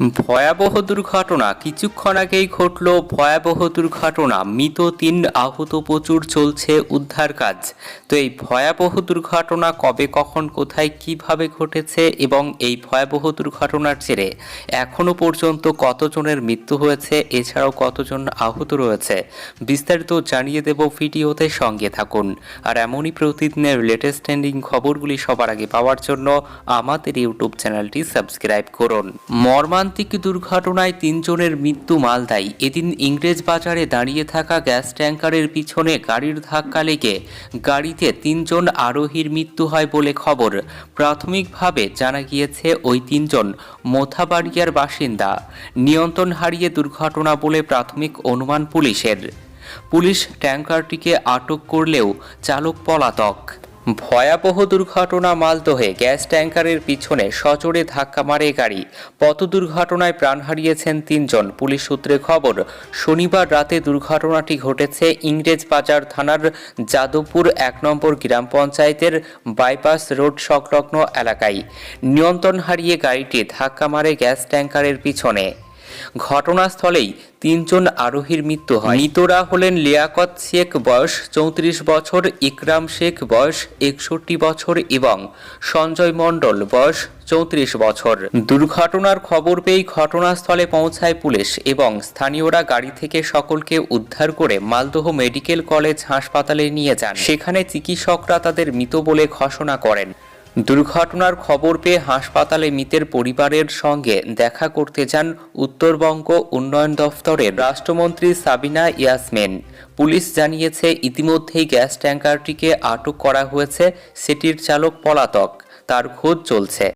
ভয়াবহ দুর্ঘটনা। কিছুক্ষণ আগেই ঘটল ভয়াবহ দুর্ঘটনা। মৃত তিন আহত প্রচুর চলছে উদ্ধার কাজ। তো এই ভয়াবহ দুর্ঘটনা কবে, কখন, কোথায়, কীভাবে ঘটেছে এবং এই ভয়াবহ দুর্ঘটনার জেরে এখনও পর্যন্ত কতজনের মৃত্যু হয়েছে, এছাড়াও কতজন আহত রয়েছে, বিস্তারিত জানিয়ে দেব ভিডিওতে সঙ্গে থাকুন। আর এমনই প্রতিদিনের লেটেস্ট ট্রেন্ডিং খবরগুলি সবার আগে পাওয়ার জন্য আমাদের ইউটিউব চ্যানেলটি সাবস্ক্রাইব করুন। মর্মান্তিক দুর্ঘটনায় তিনজনের মৃত্যু মালদায়। এদিন ইংরেজ বাজারে দাঁড়িয়ে থাকা গ্যাস ট্যাঙ্কারের পিছনে গাড়ির ধাক্কা লেগে গাড়িতে তিনজন আরোহীর মৃত্যু হয় বলে খবর। প্রাথমিকভাবে জানা গিয়েছে, ওই তিনজন মোথাবাড়িয়ার বাসিন্দা। নিয়ন্ত্রণ হারিয়ে দুর্ঘটনা বলে প্রাথমিক অনুমান পুলিশের। পুলিশ ট্যাঙ্কারটিকে আটক করলেও চালক পলাতক। ভয়াবহ দুর্ঘটনা মালদহে গ্যাস ট্যাঙ্কারের পিছনে সজোরে ধাক্কা মারে গাড়ি। পথ দুর্ঘটনায় প্রাণ হারিয়েছেন তিনজন। পুলিশ সূত্রে খবর, শনিবার রাতে দুর্ঘটনাটি ঘটেছে ইংরেজ বাজার থানার যাদবপুর এক নম্বর গ্রাম পঞ্চায়েতের বাইপাস রোড সংলগ্ন এলাকায়। নিয়ন্ত্রণ হারিয়ে গাড়িটি ধাক্কা মারে গ্যাস ট্যাঙ্কারের পিছনে। ঘটনাস্থলেই তিনজন আরোহীর মৃত্যু হয়। মৃতরা হলেন লিয়াকত শেখ বয়স চৌত্রিশ বছর, ইকরাম শেখ বয়স একষট্টি বছর এবং সঞ্জয় মণ্ডল বয়স চৌত্রিশ বছর। দুর্ঘটনার খবর পেয়েই ঘটনাস্থলে পৌঁছায় পুলিশ এবং স্থানীয়রা গাড়ি থেকে সকলকে উদ্ধার করে মালদহ মেডিকেল কলেজ হাসপাতালে নিয়ে যান। সেখানে চিকিৎসকরা তাদের মৃত বলে ঘোষণা করেন। দুর্ঘটনার খবর পেয়ে হাসপাতালে মৃতের পরিবারের সঙ্গে দেখা করতে যান উত্তরবঙ্গ উন্নয়ন দফতরের রাষ্ট্রমন্ত্রী সাবিনা ইয়াসমেন। পুলিশ জানিয়েছে, ইতিমধ্যেই গ্যাস ট্যাঙ্কারটিকে আটক করা হয়েছে, সেটির চালক পলাতক। তার খোঁজ চলছে।